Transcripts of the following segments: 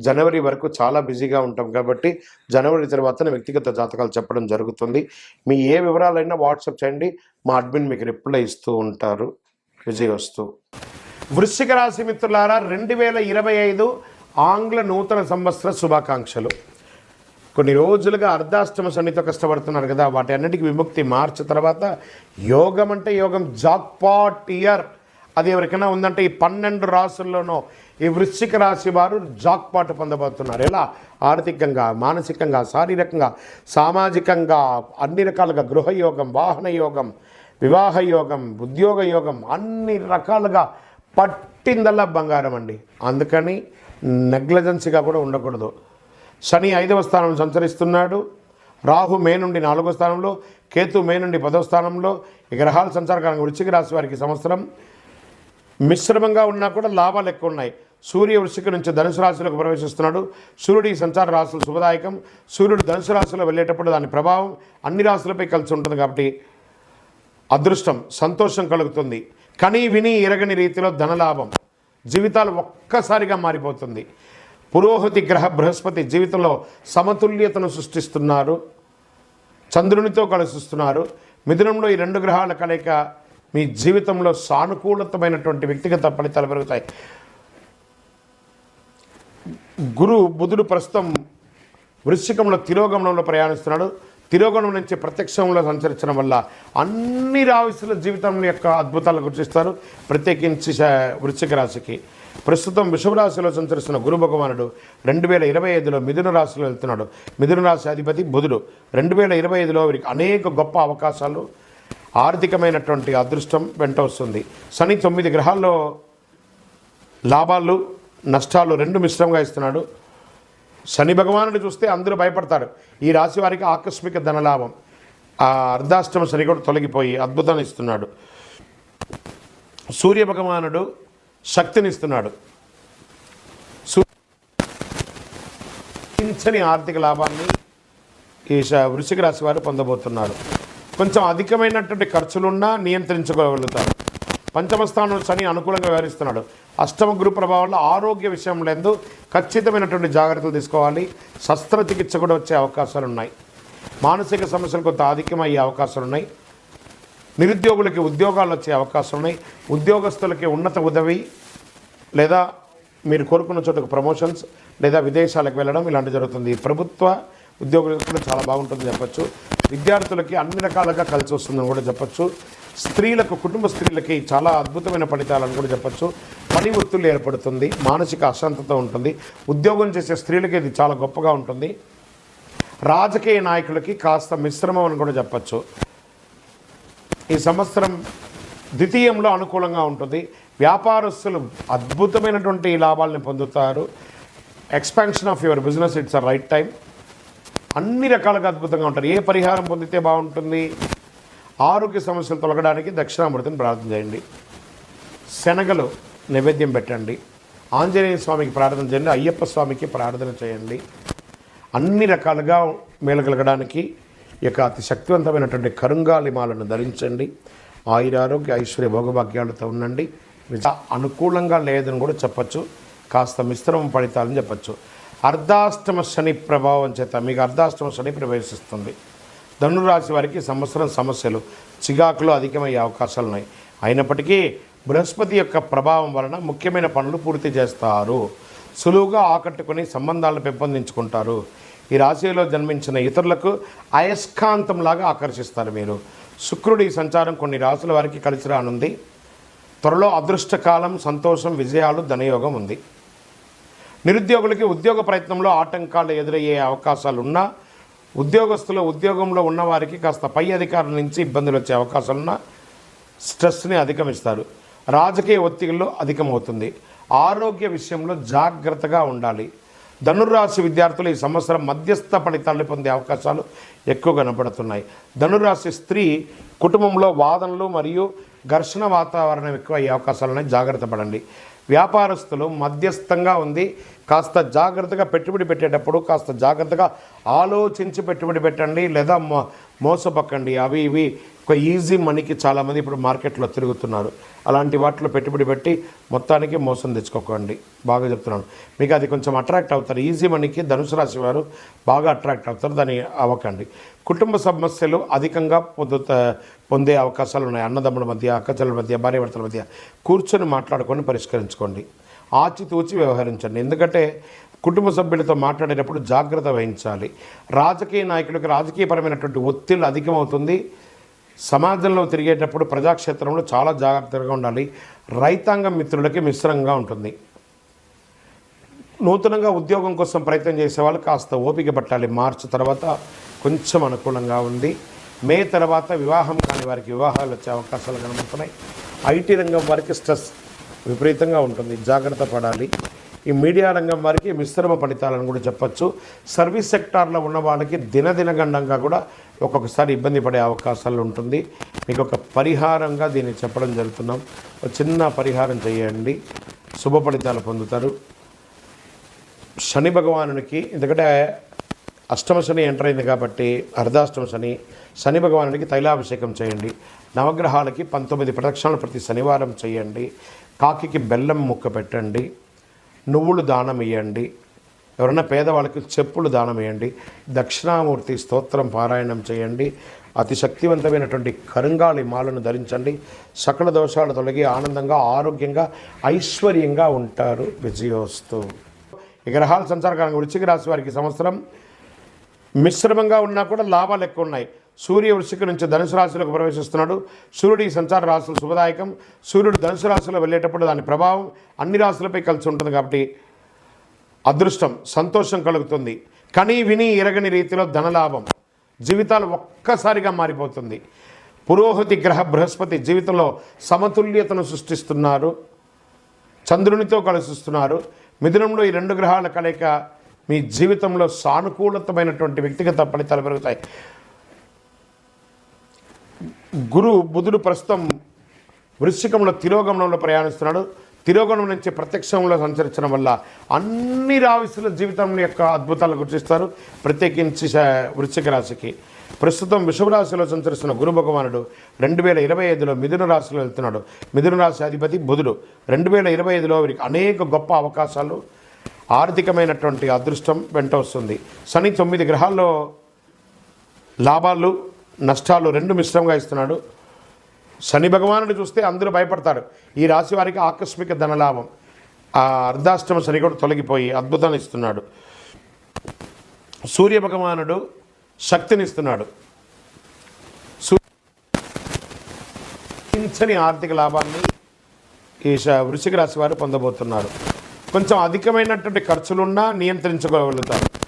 జనవరి వరకు చాలా బిజీగా ఉంటాం కాబట్టి జనవరి తర్వాత వ్యక్తిగత జాతకాలు చెప్పడం జరుగుతుంది. మీ ఏ వివరాలైనా వాట్సాప్ చేయండి మా అడ్మిన్ మీకు రిప్లై ఇస్తూ ఉంటారు. విజయ్ వస్తూ. వృశ్చిక రాశి మిత్రులారా రెండు వేల ఇరవై ఐదు ఆంగ్ల నూతన సంవత్సర శుభాకాంక్షలు. కొన్ని రోజులుగా అర్ధాష్టమ శనితో కష్టపడుతున్నారు కదా వాటి అన్నిటికీ విముక్తి మార్చి తర్వాత యోగం అంటే యోగం. Jackpot year. అది ఎవరికైనా ఉందంటే ఈ పన్నెండు రాసుల్లోనో ఈ వృశ్చిక రాశి వారు జాక్పాట్ పొందబోతున్నారు. ఎలా? ఆర్థికంగా మానసికంగా శారీరకంగా సామాజికంగా అన్ని రకాలుగా గృహయోగం వాహన యోగం వివాహ యోగం ఉద్యోగ యోగం అన్ని రకాలుగా పట్టిందల్లా బంగారం అండి. అందుకని నెగ్లజెన్సీగా కూడా ఉండకూడదు. శని ఐదవ స్థానం సంచరిస్తున్నాడు. రాహు మే నుండి నాలుగో స్థానంలో కేతు మే నుండి పదవ స్థానంలో ఈ గ్రహాల సంచారకాలంగా వృశ్చిక రాశి వారికి సంవత్సరం మిశ్రమంగా ఉన్నా కూడా లాభాలు ఎక్కువ ఉన్నాయి. సూర్య వృశ్చిక నుంచి ధనుసు రాశిలోకి ప్రవేశిస్తున్నాడు. సూర్యుడి సంచార రాశులు శుభదాయకం. సూర్యుడు ధనుసు రాశిలో వెళ్ళేటప్పుడు దాని ప్రభావం అన్ని రాశులపై కలిసి ఉంటుంది కాబట్టి అదృష్టం సంతోషం కలుగుతుంది. కని విని ఎరగని రీతిలో ధనలాభం జీవితాలు ఒక్కసారిగా మారిపోతుంది. పురోహతి గ్రహ బృహస్పతి జీవితంలో సమతుల్యతను సృష్టిస్తున్నారు. చంద్రునితో కలుస్తున్నారు. మిథునంలో ఈ రెండు గ్రహాల కలయిక మీ జీవితంలో సానుకూలతమైనటువంటి వ్యక్తిగత ఫలితాలు పెరుగుతాయి. గురు బుధుడు ప్రస్తుతం వృశ్చికంలో తిరోగమనంలో ప్రయాణిస్తున్నాడు. తిరోగమనం నుంచి ప్రత్యక్షంలో సంచరించడం వల్ల అన్ని రాశుల జీవితం యొక్క అద్భుతాలు గుర్తిస్తారు. ప్రత్యేకించి శ- వృశ్చిక రాశికి. ప్రస్తుతం వృషభ రాశిలో సంచరిస్తున్న గురు భగవానుడు రెండు వేల ఇరవై ఐదులో మిథున రాశిలో వెళ్తున్నాడు. మిథున రాశి అధిపతి బుధుడు. రెండు వేల ఇరవై ఐదులో వీరికి అనేక గొప్ప అవకాశాలు ఆర్థికమైనటువంటి అదృష్టం వెంట వస్తుంది. శని తొమ్మిది గ్రహాల్లో లాభాలు నష్టాలు రెండు మిశ్రమంగా ఇస్తున్నాడు. శని భగవానుడు చూస్తే అందరూ భయపడతారు. ఈ రాశి వారికి ఆకస్మిక ధనలాభం. ఆ అర్ధాష్టమ శని కూడా తొలగిపోయి అద్భుతాన్ని ఇస్తున్నాడు. సూర్య భగవానుడు శక్తిని ఇస్తున్నాడు. సూచించని ఆర్థిక లాభాన్ని ఈ వృషిక రాశి వారు పొందబోతున్నారు. కొంచెం అధికమైనటువంటి ఖర్చులున్నా నియంత్రించుకోగలుగుతారు. పంచమస్థానం శని అనుకూలంగా వ్యవహరిస్తున్నాడు. అష్టమ గురు ప్రభావంలో ఆరోగ్య విషయంలో ఎందు ఖచ్చితమైనటువంటి జాగ్రత్తలు తీసుకోవాలి. శస్త్రచికిత్స కూడా వచ్చే అవకాశాలు ఉన్నాయి మానసిక సమస్యలు కొంత ఆధిక్యం అయ్యే అవకాశాలు ఉన్నాయి నిరుద్యోగులకి ఉద్యోగాలు వచ్చే అవకాశం ఉన్నాయి ఉద్యోగస్తులకి ఉన్నత ఉదవి లేదా మీరు కోరుకున్న చోటుకు ప్రమోషన్స్ లేదా విదేశాలకు వెళ్ళడం ఇలాంటి జరుగుతుంది. ప్రభుత్వ ఉద్యోగులకు కూడా చాలా బాగుంటుంది చెప్పచ్చు. విద్యార్థులకి అన్ని రకాలుగా కలిసి వస్తుందని కూడా చెప్పచ్చు. స్త్రీలకు కుటుంబ స్త్రీలకి చాలా అద్భుతమైన ఫలితాలను కూడా చెప్పచ్చు. పని ఒత్తిళ్ళు ఏర్పడుతుంది మానసిక అశాంతత ఉంటుంది. ఉద్యోగం చేసే స్త్రీలకి ఇది చాలా గొప్పగా ఉంటుంది. రాజకీయ నాయకులకి కాస్త మిశ్రమం అని కూడా చెప్పచ్చు. ఈ సంవత్సరం ద్వితీయంలో అనుకూలంగా ఉంటుంది. వ్యాపారస్తులు అద్భుతమైనటువంటి లాభాలను పొందుతారు. Expansion of your business it's a right time. అన్ని రకాలుగా అద్భుతంగా ఉంటారు. ఏ పరిహారం పొందితే బాగుంటుంది? ఆరోగ్య సమస్యలు తొలగడానికి దక్షిణామూర్తిని ప్రార్థన చేయండి. శనగలు నైవేద్యం పెట్టండి. ఆంజనేయ స్వామికి ప్రార్థన చేయండి. అయ్యప్ప స్వామికి ప్రార్థన చేయండి. అన్ని రకాలుగా మేలగలగడానికి ఈ యొక్క అతి శక్తివంతమైనటువంటి కరుంగాలిమాలను ధరించండి. ఆయురారోగ్య ఐశ్వర్య భోగభాగ్యాలతో ఉండండి. అనుకూలంగా లేదని కూడా చెప్పచ్చు. కాస్త మిశ్రమం ఫలితాలని చెప్పచ్చు. అర్ధాష్టమ శని ప్రభావం చేత మీకు అర్ధాష్టమ శని ప్రవేశిస్తుంది. ధనురాశి వారికి సంవత్సరం సమస్యలు చికాకులు అధికమయ్యే అవకాశాలు ఉన్నాయి. అయినప్పటికీ బృహస్పతి యొక్క ప్రభావం వలన ముఖ్యమైన పనులు పూర్తి చేస్తారు. సులువుగా ఆకట్టుకుని సంబంధాలను పెంపొందించుకుంటారు. ఈ రాశిలో జన్మించిన ఇతరులకు అయస్కాంతంలాగా ఆకర్షిస్తారు మీరు శుక్రుడి సంచారం కొన్ని రాశుల వారికి కలిసి రానుంది. త్వరలో అదృష్టకాలం సంతోషం విజయాలు ధనయోగం ఉంది. నిరుద్యోగులకి ఉద్యోగ ప్రయత్నంలో ఆటంకాలు ఎదురయ్యే అవకాశాలు ఉన్నా ఉద్యోగస్తులు ఉద్యోగంలో ఉన్నవారికి కాస్త పై అధికారుల నుంచి ఇబ్బందులు వచ్చే అవకాశాలున్న స్ట్రెస్ని అధిగమిస్తారు రాజకీయ ఒత్తిడిలో అధికమవుతుంది. ఆరోగ్య విషయంలో జాగ్రత్తగా ఉండాలి. ధనుర్రాశి విద్యార్థులు ఈ సంవత్సరం మధ్యస్థ ఫలితాలు పొందే అవకాశాలు ఎక్కువ కనబడుతున్నాయి ధనుర్రాశి స్త్రీ కుటుంబంలో వాదనలు మరియు ఘర్షణ వాతావరణం ఎక్కువ అయ్యే అవకాశాలు జాగ్రత్త పడండి. వ్యాపారస్తులు మధ్యస్థంగా ఉంది. కాస్త జాగ్రత్తగా పెట్టుబడి పెట్టేటప్పుడు కాస్త జాగ్రత్తగా ఆలోచించి పెట్టుబడి పెట్టండి లేదా మోసపక్కండి అవి ఇవి ఒక ఈజీ మనీకి చాలామంది ఇప్పుడు మార్కెట్లో తిరుగుతున్నారు. అలాంటి వాటిలో పెట్టుబడి పెట్టి మొత్తానికి మోసం తెచ్చుకోకండి. బాగా చెప్తున్నాను. మీకు అది కొంచెం అట్రాక్ట్ అవుతారు. ఈజీ మనీకి ధనుసు రాశి వారు బాగా అట్రాక్ట్ అవుతారు. దాన్ని అవ్వకండి. కుటుంబ సమస్యలు అధికంగా పొందుత పొందే అవకాశాలు ఉన్నాయి. అన్నదమ్ముల మధ్య అక్కచెల్ల మధ్య భార్యాభర్తల మధ్య కూర్చొని మాట్లాడుకొని పరిష్కరించుకోండి. ఆచితూచి వ్యవహరించండి. ఎందుకంటే కుటుంబ సభ్యులతో మాట్లాడేటప్పుడు జాగ్రత్త వహించాలి. రాజకీయ నాయకులకు రాజకీయపరమైనటువంటి ఒత్తిళ్ళు అధికమవుతుంది. సమాజంలో తిరిగేటప్పుడు ప్రజాక్షేత్రంలో చాలా జాగ్రత్తగా ఉండాలి. రైతాంగం మిత్రులకి మిశ్రంగా ఉంటుంది. నూతనంగా ఉద్యోగం కోసం ప్రయత్నం చేసే వాళ్ళు కాస్త ఓపిక పట్టాలి. మార్చి తర్వాత కొంచెం అనుకూలంగా ఉంది. మే తర్వాత వివాహం కాని వారికి వివాహాలు వచ్చే అవకాశాలు కనబడుతున్నాయి. ఐటీ రంగం వారికి స్ట్రెస్ విపరీతంగా ఉంటుంది. జాగ్రత్త పడాలి. ఈ మీడియా రంగం వారికి మిశ్రమ ఫలితాలను కూడా చెప్పొచ్చు. సర్వీస్ సెక్టార్లో ఉన్న వాళ్ళకి దినదినగండంగా కూడా ఒక్కొక్కసారి ఇబ్బంది పడే అవకాశాలు ఉంటుంది. మీకు ఒక పరిహారంగా దీన్ని చెప్పడం జరుగుతున్నాం. ఒక చిన్న పరిహారం చేయండి. శుభ ఫలితాలు పొందుతారు. శని భగవానునికి ఎందుకంటే అష్టమ శని ఎంటర్ అయింది కాబట్టి అర్ధాష్టమ శని శని భగవానునికి తైలాభిషేకం చేయండి. నవగ్రహాలకి పంతొమ్మిది ప్రదక్షిణలు ప్రతి శనివారం చేయండి. కాకికి బెల్లం ముక్క పెట్టండి. నువ్వులు దానం ఇవ్వండి ఎవరైనా పేదవాళ్ళకి చెప్పులు దానం ఇవ్వండి దక్షిణామూర్తి స్తోత్రం పారాయణం చేయండి. అతి శక్తివంతమైనటువంటి కరుంగాళి మాలను ధరించండి. సకల దోషాలు తొలగి ఆనందంగా ఆరోగ్యంగా ఐశ్వర్యంగా ఉంటారు విజయోస్తు. ఈ గ్రహాల సంచారకాలంగా వృశ్చిక రాశి వారికి సంవత్సరం మిశ్రమంగా ఉన్నా కూడా లాభాలు ఎక్కువ ఉన్నాయి. సూర్య వృశ్చిక నుంచి ధనుసు రాశిలోకి ప్రవేశిస్తున్నాడు. సూర్యుడి ఈ సంచార రాశులు శుభదాయకం. సూర్యుడు ధనుసు రాశిలో వెళ్ళేటప్పుడు దాని ప్రభావం అన్ని రాశులపై కలిసి ఉంటుంది కాబట్టి అదృష్టం సంతోషం కలుగుతుంది. కని విని ఎరగని రీతిలో ధనలాభం జీవితాలు ఒక్కసారిగా మారిపోతుంది. పురోహతి గ్రహ బృహస్పతి జీవితంలో సమతుల్యతను సృష్టిస్తున్నారు. చంద్రునితో కలుస్తున్నారు మిథునంలో ఈ రెండు గ్రహాల కలయిక మీ జీవితంలో సానుకూలతమైనటువంటి వ్యక్తిగత ఫలితాలు పెరుగుతాయి. గురు బుధుడు ప్రస్తుతం వృశ్చికంలో తిరోగమనంలో ప్రయాణిస్తున్నాడు. తిరోగమనం నుంచి ప్రత్యక్షంలో సంచరించడం వల్ల అన్ని రావిసుల జీవితం యొక్క అద్భుతాలు గుర్తిస్తారు. ప్రత్యేకించి వృశ్చిక రాశికి. ప్రస్తుతం రాశిలో సంచరిస్తున్న గురు భగవానుడు రెండు వేల ఇరవై ఐదులో మిథున రాశిలో వెళ్తున్నాడు. మిథున రాశి అధిపతి బుధుడు. రెండు వేల ఇరవై ఐదులో వీరికి అనేక గొప్ప అవకాశాలు ఆర్థికమైనటువంటి అదృష్టం వెంట వస్తుంది. శని తొమ్మిది గ్రహాల్లో లాభాలు నష్టాలు రెండు మిశ్రమంగా ఇస్తున్నాడు. శని భగవానుడు చూస్తే అందరూ భయపడతారు. ఈ రాశి వారికి ఆకస్మిక ధనలాభం. ఆ అర్ధాష్టమ శని కూడా తొలగిపోయి అద్భుతాన్ని ఇస్తున్నాడు. సూర్య భగవానుడు శక్తినిస్తున్నాడు సూర్యని ఆర్థిక లాభాన్ని ఈ వృషిక రాశి వారు పొందబోతున్నారు. కొంచెం అధికమైనటువంటి ఖర్చులున్నా నియంత్రించుకోగలుగుతారు.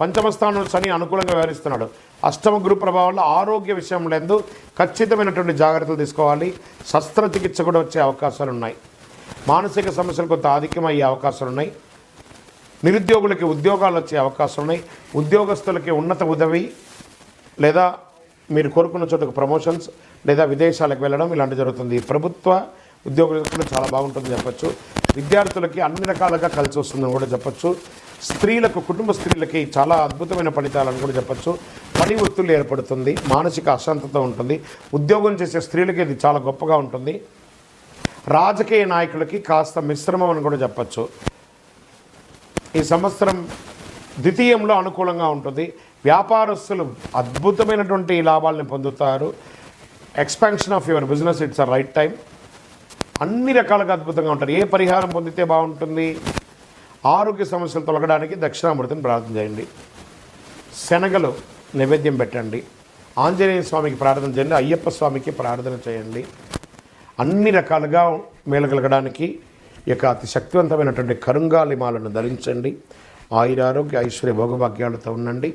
పంచమ స్థానంలో శని అనుకూలంగా వ్యవహరిస్తున్నాడు. అష్టమ గురు ప్రభావంలో ఆరోగ్య విషయంలో ఎందు ఖచ్చితమైనటువంటి జాగ్రత్తలు తీసుకోవాలి. శస్త్రచికిత్స కూడా వచ్చే అవకాశాలు ఉన్నాయి మానసిక సమస్యలు కొంత ఆధిక్యం అయ్యే అవకాశాలు ఉన్నాయి నిరుద్యోగులకి ఉద్యోగాలు వచ్చే అవకాశం ఉన్నాయి ఉద్యోగస్తులకి ఉన్నత ఉదవి లేదా మీరు కోరుకున్న చోటుకు ప్రమోషన్స్ లేదా విదేశాలకు వెళ్ళడం ఇలాంటి జరుగుతుంది. ప్రభుత్వ ఉద్యోగులకు కూడా చాలా బాగుంటుంది చెప్పచ్చు. విద్యార్థులకి అన్ని రకాలుగా కలిసి వస్తుందని కూడా చెప్పచ్చు. స్త్రీలకు కుటుంబ స్త్రీలకి చాలా అద్భుతమైన ఫలితాలను కూడా చెప్పచ్చు. పని ఒత్తిళ్ళు ఏర్పడుతుంది మానసిక అశాంతత ఉంటుంది. ఉద్యోగం చేసే స్త్రీలకి ఇది చాలా గొప్పగా ఉంటుంది. రాజకీయ నాయకులకి కాస్త మిశ్రమం అని కూడా చెప్పచ్చు. ఈ సంవత్సరం ద్వితీయంలో అనుకూలంగా ఉంటుంది. వ్యాపారస్తులు అద్భుతమైనటువంటి లాభాలను పొందుతారు. Expansion of your business it's a right time అన్ని రకాలుగా అద్భుతంగా ఉంటారు. ఏ పరిహారం పొందితే బాగుంటుంది? ఆరోగ్య సమస్యలు తొలగడానికి దక్షిణామూర్తిని ప్రార్థన చేయండి. శనగలు నైవేద్యం పెట్టండి. ఆంజనేయ స్వామికి ప్రార్థన చేయండి. అయ్యప్ప స్వామికి ప్రార్థన చేయండి. అన్ని రకాలుగా మేలగలగడానికి యొక్క అతి శక్తివంతమైనటువంటి కరుంగాలిమాలను ధరించండి. ఆయురారోగ్య ఐశ్వర్య భోగభాగ్యాలతో ఉండండి.